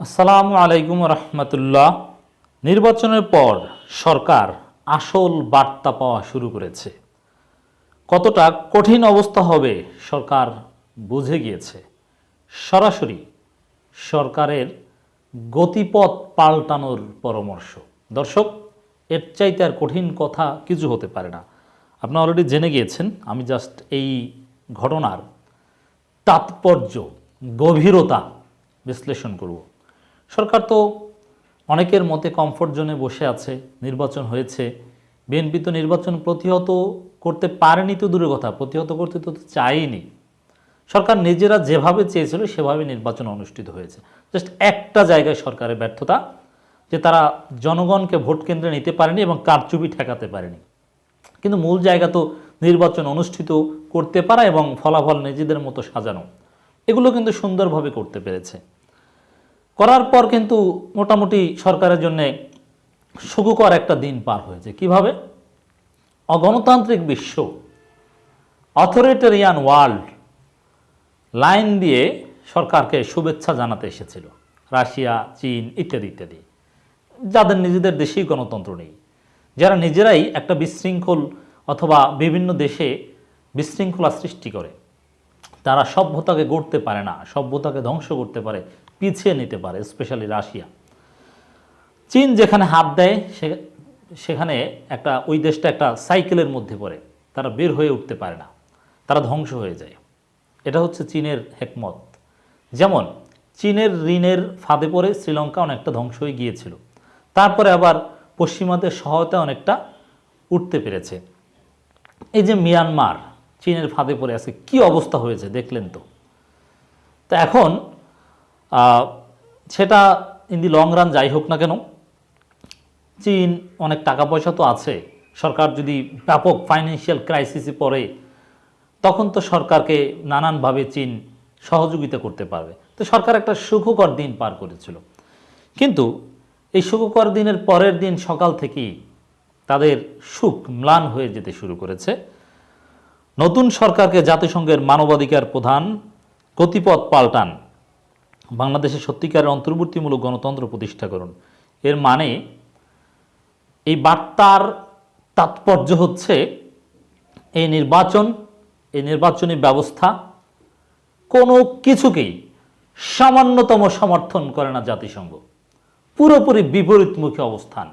আসসালামু আলাইকুম রহমতুল্লাহ। নির্বাচনের পর সরকার আসল বার্তা পাওয়া শুরু করেছে। কতটা কঠিন অবস্থা হবে সরকার বুঝে গিয়েছে। সরাসরি সরকারের গতিপথ পাল্টানোর পরামর্শ। দর্শক, এর চাইতে আর কঠিন কথা কিছু হতে পারে না। আপনি অলরেডি জেনে গিয়েছেন, আমি জাস্ট এই ঘটনার তাৎপর্য, গভীরতা বিশ্লেষণ করব। সরকার তো অনেকের মতে কমফোর্ট জোনে বসে আছে, নির্বাচন হয়েছে। বিএনপি তো নির্বাচন প্রতিহত করতে পারেনি তো দূরের কথা, প্রতিহত করতে তো চায়নি। সরকার নিজেরা যেভাবে চেয়েছিল সেভাবে নির্বাচন অনুষ্ঠিত হয়েছে। জাস্ট একটা জায়গায় সরকারের ব্যর্থতা, যে তারা জনগণকে ভোট কেন্দ্রে নিতে পারেনি এবং কারচুপি ঠেকাতে পারেনি। কিন্তু মূল জায়গা তো নির্বাচন অনুষ্ঠিত করতে পারা এবং ফলাফল নিজেদের মতো সাজানো। এগুলো কিন্তু সুন্দরভাবে করতে পেরেছে। করার পর কিন্তু মোটামুটি সরকারের জন্য সুখকর একটা দিন পার হয়েছে। কীভাবে? অগণতান্ত্রিক বিশ্ব, অথরিটেরিয়ান ওয়ার্ল্ড লাইন দিয়ে সরকারকে শুভেচ্ছা জানাতে এসেছিল। রাশিয়া, চীন ইত্যাদি ইত্যাদি। যাদের নিজেদের দেশেই গণতন্ত্র নেই, যারা নিজেরাই একটা বিশৃঙ্খল অথবা বিভিন্ন দেশে বিশৃঙ্খলা সৃষ্টি করে। তারা সভ্যতাকে গড়তে পারে না, সভ্যতাকে ধ্বংস করতে পারে, পিছিয়ে নিতে পারে স্পেশালি রাশিয়া। চীন যেখানে হাত দেয়, সে সেখানে একটা, ওই দেশটা একটা সাইকেলের মধ্যে পড়ে। তারা বের হয়ে উঠতে পারে না। তারা ধ্বংস হয়ে যায়। এটা হচ্ছে চীনের হেকমত। যেমন, চীনের ঋণের ফাঁদে পড়ে শ্রীলঙ্কা অনেকটা ধ্বংস হয়ে গিয়েছিল। তারপরে আবার পশ্চিমাদের সহায়তা অনেকটা উঠতে পেরেছে। এই যে মিয়ানমার চীনের ফাঁদে পড়ে আছে, কি অবস্থা হয়েছে দেখলেন তো? তা এখন সেটা ইন দি লং রান যাই হোক না কেন, চীন অনেক টাকা পয়সা তো আছে, সরকার যদি ব্যাপক ফাইন্যান্সিয়াল ক্রাইসিসে পড়ে, তখন তো সরকারকে নানানভাবে চীন সহযোগিতা করতে পারবে। তো সরকার একটা সুখকর দিন পার করেছিল। কিন্তু এই সুখকর দিনের পরের দিন সকাল থেকেই তাদের সুখ ম্লান হয়ে যেতে শুরু করেছে। নতুন সরকারকে জাতিসংঘের মানবাধিকার প্রধান গতিপথ পাল্টান। বাংলাদেশে সত্যিকারের অন্তর্বর্তীমূলক গণতন্ত্র প্রতিষ্ঠা করুন। এর মানে এই বার্তার তাৎপর্য হচ্ছে এই নির্বাচন, এই নির্বাচনী ব্যবস্থা কোনো কিছুকেই সামান্যতম সমর্থন করে না জাতিসংঘ। পুরোপুরি বিপরীতমুখী অবস্থান।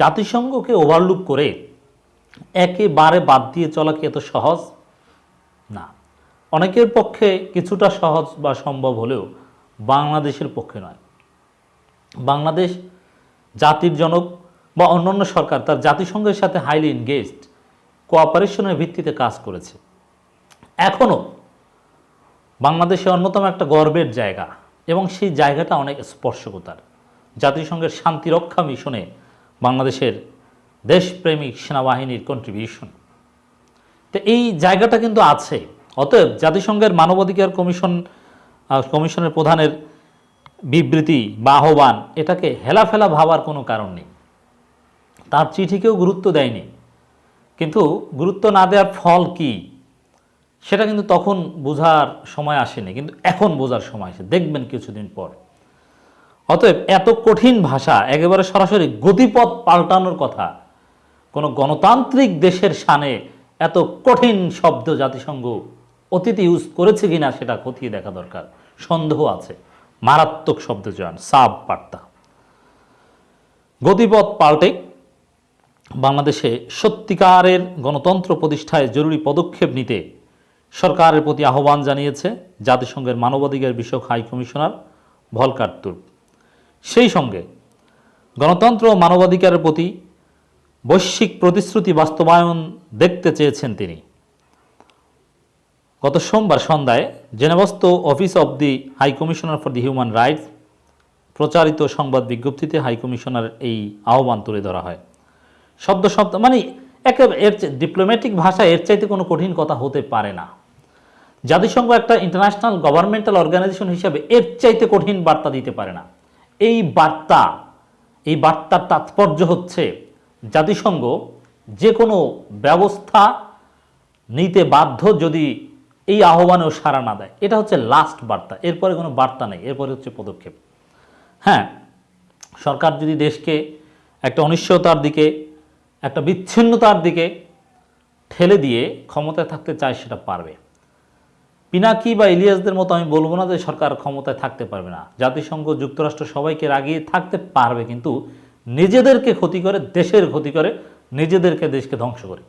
জাতিসংঘকে ওভারলুক করে একেবারে বাদ দিয়ে চলা কি এত সহজ? না। অনেকের পক্ষে কিছুটা সহজ বা সম্ভব হলেও বাংলাদেশের পক্ষে নয়। বাংলাদেশ জাতির জনক বা অন্যান্য সরকার তার জাতিসংঘের সাথে হাইলি এনগেজড কোঅপারেশনের ভিত্তিতে কাজ করেছে। এখনও বাংলাদেশে অন্যতম একটা গর্বের জায়গা এবং সেই জায়গাটা অনেক স্পর্শকতার। জাতিসংঘের শান্তিরক্ষা মিশনে বাংলাদেশের দেশপ্রেমিক সেনাবাহিনীর কন্ট্রিবিউশন তো এই জায়গাটা কিন্তু আছে। অতএব জাতিসংঘের মানবাধিকার কমিশন কমিশনের প্রধানের বিবৃতি বা আহ্বান, এটাকে হেলাফেলা ভাবার কোনো কারণ নেই। তার চিঠিকেও গুরুত্ব দেয়নি। কিন্তু গুরুত্ব না দেওয়ার ফল কি, সেটা কিন্তু তখন বোঝার সময় আসেনি, কিন্তু এখন বোঝার সময় আসে। দেখবেন কিছুদিন পর। অতএব এত কঠিন ভাষা, একেবারে সরাসরি গতিপথ পাল্টানোর কথা কোনো গণতান্ত্রিক দেশের শানে এত কঠিন শব্দ জাতিসংঘ অতীতে ইউজ করেছে কিনা সেটা খতিয়ে দেখা দরকার। সন্দেহ আছে। মারাত্মক শব্দ চয়ন সাব বার্তা। গতিপথ পাল্টে। বাংলাদেশে সত্যিকারের গণতন্ত্র প্রতিষ্ঠায় জরুরি পদক্ষেপ নিতে সরকারের প্রতি আহ্বান জানিয়েছে জাতিসংঘের মানবাধিকার বিষয়ক হাই কমিশনার ভলকার সেই সঙ্গে গণতন্ত্র ও মানবাধিকারের প্রতি বৈশ্বিক প্রতিশ্রুতি বাস্তবায়ন দেখতে চেয়েছেন তিনি। গত সোমবার সন্ধ্যায় জেনেবস্ত office of the high commissioner for the human rights প্রচারিত সংবাদ বিজ্ঞপ্তিতে হাই কমিশনার এই আহ্বান তুলে ধরা হয়। শব্দ শব্দ মানে একেবারে এর ডিপ্লোম্যাটিক ভাষা এর চাইতে কোনো কঠিন কথা হতে পারে না। জাতিসংঘ একটা ইন্টারন্যাশনাল গভর্নমেন্টাল অর্গানাইজেশন হিসাবে এর চাইতে কঠিন বার্তা দিতে পারে না। এই বার্তা, এই বার্তার তাৎপর্য হচ্ছে জাতিসংঘ যে কোনো ব্যবস্থা নিতে বাধ্য যদি এই আহ্বানেও সাড়া না দেয়। এটা হচ্ছে লাস্ট বার্তা, এরপরে কোনো বার্তা নেই, এরপরে হচ্ছে পদক্ষেপ। হ্যাঁ সরকার যদি দেশকে একটা অনিশ্চয়তার দিকে, একটা বিচ্ছিন্নতার দিকে ঠেলে দিয়ে ক্ষমতায় থাকতে চায় সেটা পারবে। পিনাকি বা ইলিয়াসদের মতো আমি বলব না যে সরকার ক্ষমতায় থাকতে পারবে না। জাতিসংঘ, যুক্তরাষ্ট্র সবাইকে রাগিয়ে থাকতে পারবে, কিন্তু নিজেদেরকে ক্ষতি করে, দেশের ক্ষতি করে, নিজেদেরকে দেশকে ধ্বংস করে।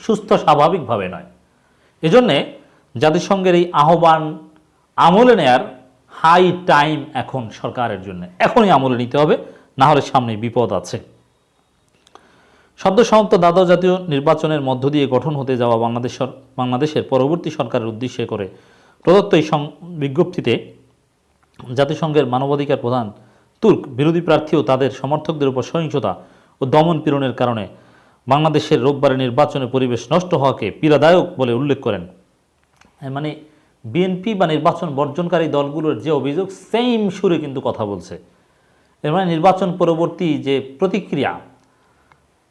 সুস্থ, স্বাভাবিকভাবে নয়। এজন্যে জাতিসংঘের এই আহ্বান আমলে নেয়ার হাই টাইম এখন সরকারের জন্য। এখনই আমলে নিতে হবে, না হলে সামনে বিপদ আছে। সদ্য সমাপ্ত দ্বাদশ জাতীয় নির্বাচনের মধ্য দিয়ে গঠন হতে যাওয়া বাংলাদেশ বাংলাদেশের পরবর্তী সরকারের উদ্দেশ্যে করে প্রদত্ত এই বিজ্ঞপ্তিতে জাতিসংঘের মানবাধিকার প্রধান তুর্ক বিরোধী প্রার্থী ও তাদের সমর্থকদের উপর সহিংসতা ও দমন পীড়নের কারণে বাংলাদেশের রোববারের নির্বাচনের পরিবেশ নষ্ট হওয়াকে পীড়াদায়ক বলে উল্লেখ করেন। মানে বিএনপি বা নির্বাচন বর্জনকারী দলগুলোর যে অভিযোগ সেম সুরে কিন্তু কথা বলছে। এর মানে নির্বাচন পরবর্তী যে প্রতিক্রিয়া,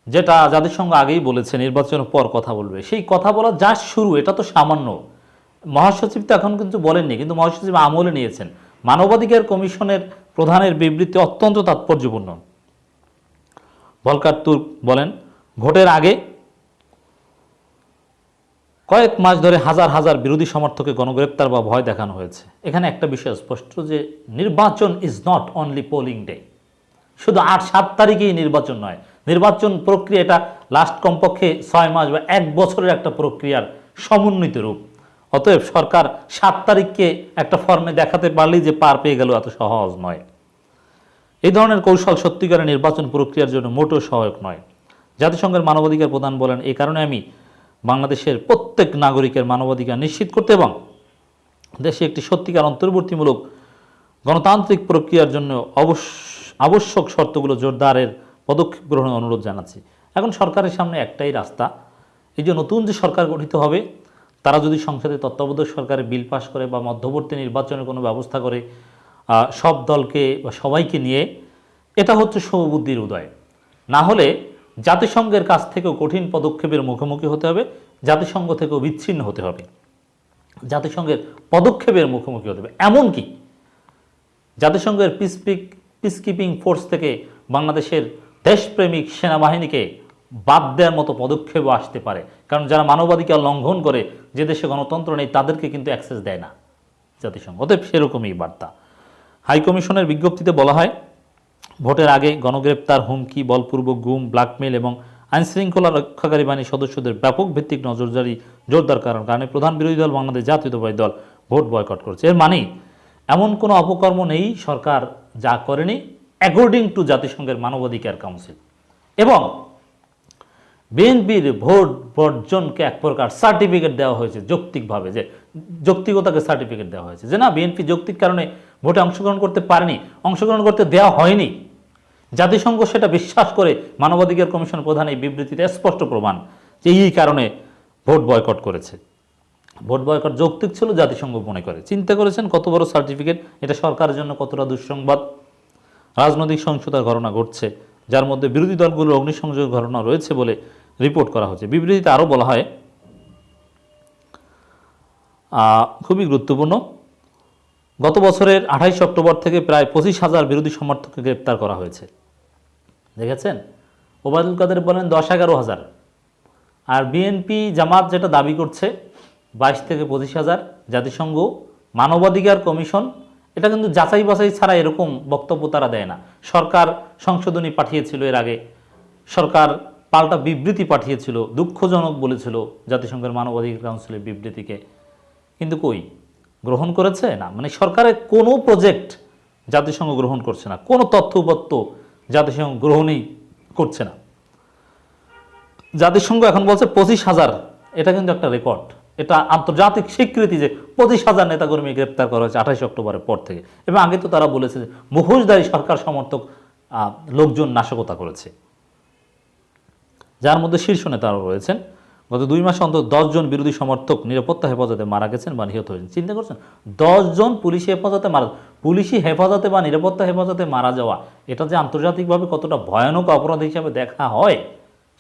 যেটা জাতিসংঘ আগেই বলেছে, নির্বাচনের পর কথা বলবে। সেই কথা বলা যা শুরু, এটা তো সামান্য। মহাসচিব তো এখন কিন্তু বলেননি, কিন্তু মহাসচিব আমলে নিয়েছেন। মানবাধিকার কমিশনের প্রধানের বিবৃতি অত্যন্ত তাৎপর্যপূর্ণ। ভলকার তুর্ক বলেন, ভোটের আগে কয়েক মাস ধরে হাজার হাজার বিরোধী সমর্থকে গণগ্রেপ্তার বা ভয় দেখানো হয়েছে। এখানে একটা বিষয় স্পষ্ট যে নির্বাচন is not only polling day শুধু আট, সাত তারিখেই নির্বাচন নয়, নির্বাচন প্রক্রিয়া এটা লাস্ট কমপক্ষে ছয় মাস বা এক বছরের একটা প্রক্রিয়ার সমন্বিত রূপ। অতএব সরকার সাত তারিখকে একটা ফর্মে দেখাতে পারলেই যে পার পেয়ে গেল এত সহজ নয়। এই ধরনের কৌশল সত্যিকারের নির্বাচন প্রক্রিয়ার জন্য মোটেও সহায়ক নয়। জাতিসংঘের মানবাধিকার প্রধান বলেন এই কারণে আমি বাংলাদেশের প্রত্যেক নাগরিকের মানবাধিকার নিশ্চিত করতে এবং দেশে একটি সত্যিকার অন্তর্বর্তীমূলক গণতান্ত্রিক প্রক্রিয়ার জন্য অবশ্য আবশ্যক শর্তগুলো জোরদারের পদক্ষেপ গ্রহণের অনুরোধ জানাচ্ছি। এখন সরকারের সামনে একটাই রাস্তা, এই যে নতুন যে সরকার গঠিত হবে তারা যদি সংসদে তত্ত্বাবধায়ক সরকারের বিল পাশ করে বা মধ্যবর্তী নির্বাচনের কোনো ব্যবস্থা করে সব দলকে বা সবাইকে নিয়ে, এটা হচ্ছে সৌবুদ্ধির উদয়। না হলে জাতিসংঘের কাছ থেকেও কঠিন পদক্ষেপের মুখোমুখি হতে হবে, জাতিসংঘ থেকেও বিচ্ছিন্ন হতে হবে। জাতিসংঘের পদক্ষেপের মুখোমুখি হতে হবে। এমনকি জাতিসংঘের পিসপিক পিসকিপিং ফোর্স থেকে বাংলাদেশের দেশপ্রেমিক সেনাবাহিনীকে বাদ দেওয়ার মতো পদক্ষেপও আসতে পারে। কারণ যারা মানবাধিকার লঙ্ঘন করে, যে দেশে গণতন্ত্র নেই, তাদেরকে কিন্তু অ্যাক্সেস দেয় না জাতিসংঘ। অতএব সেরকমই বার্তা। হাইকমিশনের বিজ্ঞপ্তিতে বলা হয়, ভোটের আগে গণগ্রেপ্তার, হুমকি, বলপূর্বক গুম ব্ল্যাকমেল এবং আইনশৃঙ্খলা রক্ষাকারী বাহিনীর সদস্যদের ব্যাপক ভিত্তিক নজরদারি জোরদার কারণ কারণে প্রধান বিরোধী দল বাংলাদেশ জাতীয়তাবাদী দল ভোট বয়কট করছে। এর মানে এমন কোনো অপকর্ম নেই, সরকার যা করেনি অ্যাকর্ডিং টু জাতিসংঘের মানবাধিকার কাউন্সিল এবং বিএনপির ভোট বর্জনকে এক প্রকার সার্টিফিকেট দেওয়া হয়েছে যৌক্তিকভাবে যে, যৌক্তিকতাকে সার্টিফিকেট দেওয়া হয়েছে যে, না, বিএনপি যৌক্তিক কারণে ভোটে অংশগ্রহণ করতে পারেনি, অংশগ্রহণ করতে দেওয়া হয়নি। জাতিসংঘ সেটা বিশ্বাস করে মানবাধিকার কমিশন প্রধান এই বিবৃতিতে স্পষ্ট প্রমাণ যে এই কারণে ভোট বয়কট করেছে। ভোট বয়কট যৌক্তিক ছিল, জাতিসংঘ মনে করে। চিন্তা করেছেন কত বড় সার্টিফিকেট এটা সরকারের জন্য কতটা দুঃসংবাদ? রাজনৈতিক সহিংসতার ঘটনা ঘটছে। যার মধ্যে বিরোধী দলগুলোর অগ্নিসংযোগ ঘটনা রয়েছে বলে রিপোর্ট করা হচ্ছে। বিবৃতিতে আরও বলা হয় খুবই গুরুত্বপূর্ণ। গত বছরের আঠাইশ অক্টোবর থেকে প্রায় পঁচিশ হাজার বিরোধী সমর্থককে গ্রেপ্তার করা হয়েছে। দেখেছেন? ওবায়দুল কাদের বলেন দশ এগারো হাজার। আর বিএনপি জামাত যেটা দাবি করছে, বাইশ থেকে পঁচিশ হাজার। জাতিসংঘ, মানবাধিকার কমিশন এটা কিন্তু যাচাই বাছাই ছাড়া এরকম বক্তব্য তারা দেয় না। সরকার সংশোধনী পাঠিয়েছিল এর আগে। সরকার পাল্টা বিবৃতি পাঠিয়েছিল, দুঃখজনক বলেছিল জাতিসংঘের মানবাধিকার কাউন্সিলের বিবৃতিকে। কিন্তু কই? গ্রহণ করেছে? না মানে সরকারের কোনো প্রজেক্ট জাতিসংঘ গ্রহণ করছে না। কোনো তথ্য উপাত্ত জাতিসংঘ গ্রহণই করছে না। জাতিসংঘ এখন বলছে পঁচিশ হাজার। এটা কিন্তু একটা রেকর্ড এটা আন্তর্জাতিক স্বীকৃতি যে পঁচিশ হাজার নেতাকর্মী গ্রেপ্তার করা হয়েছে আঠাশ অক্টোবরের পর থেকে। এবং আগে তো তারা বলেছে যে মুখোশধারী সরকার সমর্থক লোকজন নাশকতা করেছে। যার মধ্যে শীর্ষ নেতারা রয়েছেন। গত দুই মাসে অন্তত দশজন বিরোধী সমর্থক নিরাপত্তা হেফাজতে মারা গেছেন বা নিহত হয়েছেন। চিন্তা করছেন? দশজন পুলিশি হেফাজতে মারা, পুলিশি হেফাজতে বা নিরাপত্তা হেফাজতে মারা যাওয়া, এটা যে আন্তর্জাতিকভাবে কতটা ভয়ানক অপরাধ হিসাবে দেখা হয়,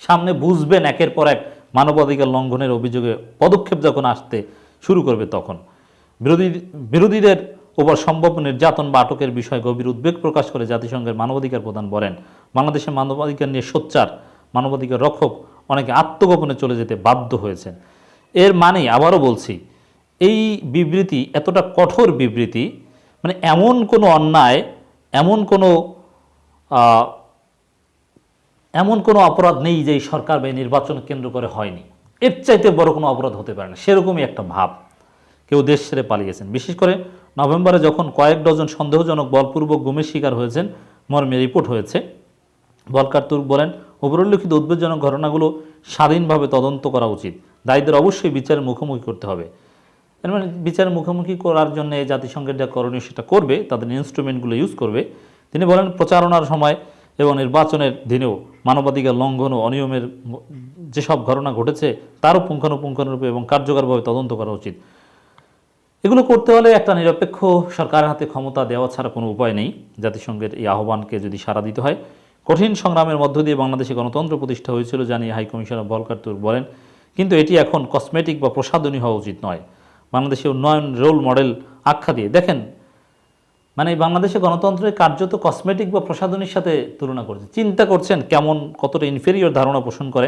সামনে বুঝবেন একের পর এক। মানবাধিকার লঙ্ঘনের অভিযোগে পদক্ষেপ যখন আসতে শুরু করবে তখন। বিরোধী, বিরোধীদের উপর সম্ভব নির্যাতন বা আটকের বিষয়ে গভীর উদ্বেগ প্রকাশ করে জাতিসংঘের মানবাধিকার প্রধান বলেন, বাংলাদেশের মানবাধিকার নিয়ে সোচ্চার, মানবাধিকার রক্ষক অনেকে আত্মগোপনে চলে যেতে বাধ্য হয়েছেন। এর মানে আবারও বলছি, এই বিবৃতি এতটা কঠোর বিবৃতি মানে এমন কোনো অন্যায়, এমন কোনো এমন কোনো অপরাধ নেই যে সরকার বা নির্বাচন কেন্দ্র করে হয়নি। এর চাইতে বড় কোনো অপরাধ হতে পারে না। সেরকমই একটা ভাব। কেউ দেশ ছেড়ে পালিয়েছেন। বিশেষ করে নভেম্বরে যখন কয়েক ডজন সন্দেহজনক বলপূর্বক গুমের শিকার হয়েছেন, মর্মে রিপোর্ট হয়েছে। বলকার তুর্ক বলেন উপরোল্লিখিত উদ্বেগজনক ঘটনাগুলো স্বাধীনভাবে তদন্ত করা উচিত। দায়ীদের অবশ্যই বিচারের মুখোমুখি করতে হবে। এর মানে বিচারের মুখোমুখি করার জন্য জাতিসংঘের যা করণীয় সেটা করবে, তাদের ইনস্ট্রুমেন্টগুলো ইউজ করবে। তিনি বলেন, প্রচারণার সময় এবং নির্বাচনের দিনেও মানবাধিকার লঙ্ঘন ও অনিয়মের যেসব ঘটনা ঘটেছে, তারও পুঙ্খানুপুঙ্খানুরূপে এবং কার্যকরভাবে তদন্ত করা উচিত। এগুলো করতে হলে একটা নিরপেক্ষ সরকারের হাতে ক্ষমতা দেওয়া ছাড়া কোনো উপায় নেই। জাতিসংঘের এই আহ্বানকে যদি সাড়া দিতে হয়, কঠিন সংগ্রামের মধ্য দিয়ে বাংলাদেশে গণতন্ত্র প্রতিষ্ঠা হয়েছিল জানিয়ে হাই কমিশনার বলকার তুর বলেন, কিন্তু এটি এখন কসমেটিক বা প্রসাধনী হওয়া উচিত নয়। বাংলাদেশে উন্নয়ন রোল মডেল আখ্যা দিয়ে, দেখেন মানে বাংলাদেশে গণতন্ত্রের কার্যত কসমেটিক বা প্রসাধনীর সাথে তুলনা করছে। চিন্তা করছেন কেমন, কতটা ইনফেরিয়র ধারণা পোষণ করে?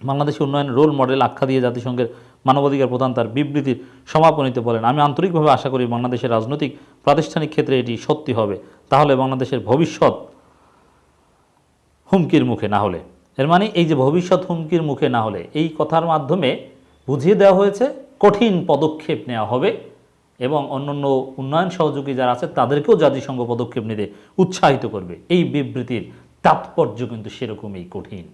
বাংলাদেশের উন্নয়ন রোল মডেল আখ্যা দিয়ে জাতিসংঘের মানবাধিকার প্রধান তার বিবৃতির সমাপনীতে বলেন, আমি আন্তরিকভাবে আশা করি বাংলাদেশের রাজনৈতিক প্রাতিষ্ঠানিক ক্ষেত্রে এটি সত্যি হবে। তাহলে বাংলাদেশের ভবিষ্যৎ হুমকির মুখে না হলে। এর মানে এই যে ভবিষ্যৎ হুমকির মুখে না হলে, এই কথার মাধ্যমে বুঝিয়ে দেওয়া হয়েছে, কঠিন পদক্ষেপ নেওয়া হবে। এবং অন্যান্য উন্নয়ন সহযোগী যারা আছে, তাদেরকেও জাতিসংঘ পদক্ষেপ নিতে উৎসাহিত করবে। এই বিবৃতির তাৎপর্য কিন্তু সেরকমই কঠিন।